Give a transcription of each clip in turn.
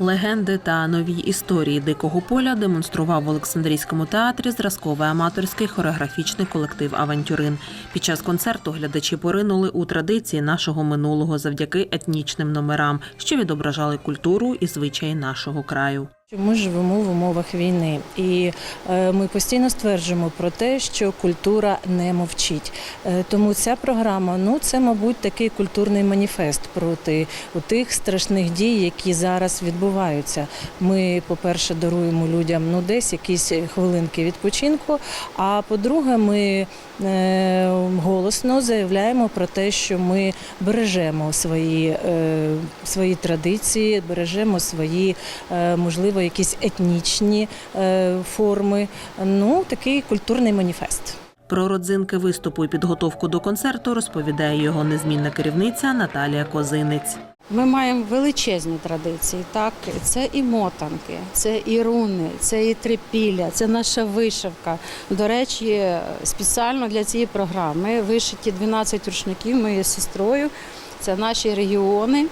Легенди та нові історії дикого поля демонстрував в Олександрійському театрі зразковий аматорський хореографічний колектив Авантюрин. Під час концерту глядачі поринули у традиції нашого минулого завдяки етнічним номерам, що відображали культуру і звичаї нашого краю. Ми живемо в умовах війни, і е, ми постійно стверджуємо про те, що культура не мовчить. Е, Тому ця програма ну це, мабуть, такий культурний маніфест проти тих страшних дій, які зараз відбуваються. Ми, по-перше, даруємо людям ну десь якісь хвилинки відпочинку. А по-друге, ми е, голосно заявляємо про те, що ми бережемо свої, свої традиції, бережемо свої е, можливо якісь етнічні е, форми. Ну такий культурний маніфест. Про родзинки виступу і підготовку до концерту розповідає його незмінна керівниця Наталія Козинець. Ми маємо величезні традиції. Так, це і мотанки, це і руни, це і трипілля, це наша вишивка. До речі, спеціально для цієї програми вишиті 12 рушників моєю сестрою. Це наші регіони.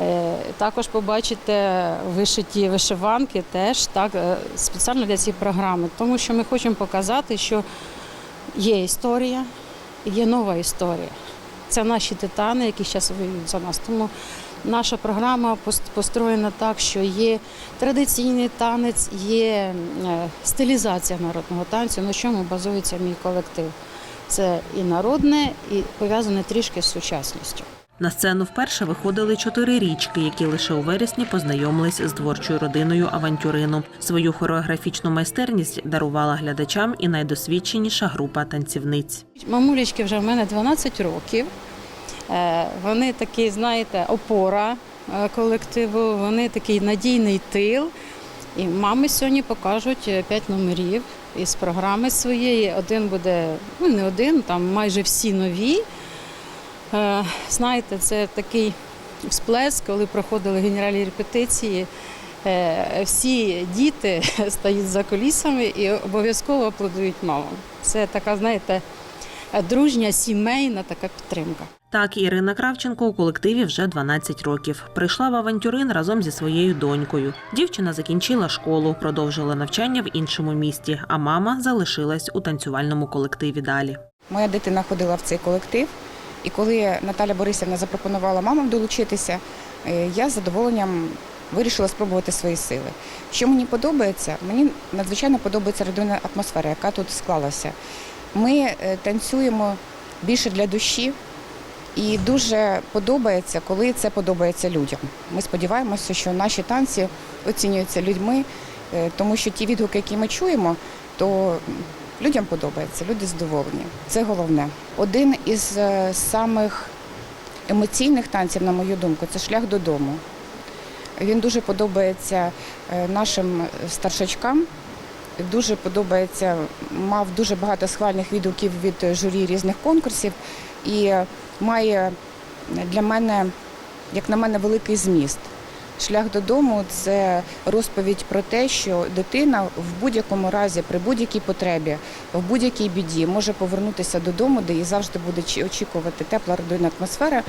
Е, Також побачите вишиті вишиванки теж так е, спеціально для цієї програми, тому що ми хочемо показати, що є історія, є нова історія. Це наші титани, які зараз воюють за нас. Тому наша програма построєна так, що є традиційний танець, є е, стилізація народного танцю, на чому базується мій колектив. Це і народне, і пов'язане трішки з сучасністю. На сцену вперше виходили чотири річки, які лише у вересні познайомились з творчою родиною авантюрину. Свою хореографічну майстерність дарувала глядачам і найдосвідченіша група танцівниць. Мамулечки вже в мене 12 років. Е, Вони такі, знаєте, опора е, колективу, вони такий надійний тил. І мами сьогодні покажуть 5 номерів із програми своєї. Один буде, ну не один, там майже всі нові. Е, Знаєте, це такий всплеск, коли проходили генеральні репетиції. Е, Всі діти стають за колісами і обов'язково аплодують мамам. Це така, знаєте, дружня, сімейна така підтримка. Так, Ірина Кравченко у колективі вже 12 років. Прийшла в авантюрин разом зі своєю донькою. Дівчина закінчила школу, продовжила навчання в іншому місті, а мама залишилась у танцювальному колективі далі. Моя дитина ходила в цей колектив, і коли Наталя Борисівна запропонувала мамам долучитися, е, я з задоволенням вирішила спробувати свої сили. Що мені подобається? Мені надзвичайно подобається родинна атмосфера, яка тут склалася. Ми е, танцюємо більше для душі. І дуже подобається, коли це подобається людям. Ми сподіваємося, що наші танці оцінюються людьми, е, тому що ті відгуки, які ми чуємо, то людям подобається, люди задоволені. Це головне. Один із е, самих емоційних танців, на мою думку, це шлях додому. Він дуже подобається е, нашим старшачкам. Дуже подобається, мав дуже багато схвальних відгуків від журі різних конкурсів і має для мене, як на мене, великий зміст. Шлях додому це розповідь про те, що дитина в будь-якому разі, при будь-якій потребі, в будь-якій біді може повернутися додому, де її завжди буде очікувати тепла родинна атмосфера,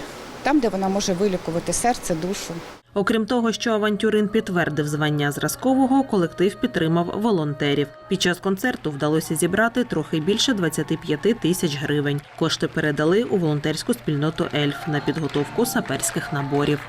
там, де вона може вилікувати серце, душу. Окрім того, що авантюрин підтвердив звання зразкового, колектив підтримав волонтерів. Під час концерту вдалося зібрати трохи більше 25 тисяч гривень. Кошти передали у волонтерську спільноту Ельф на підготовку саперських наборів.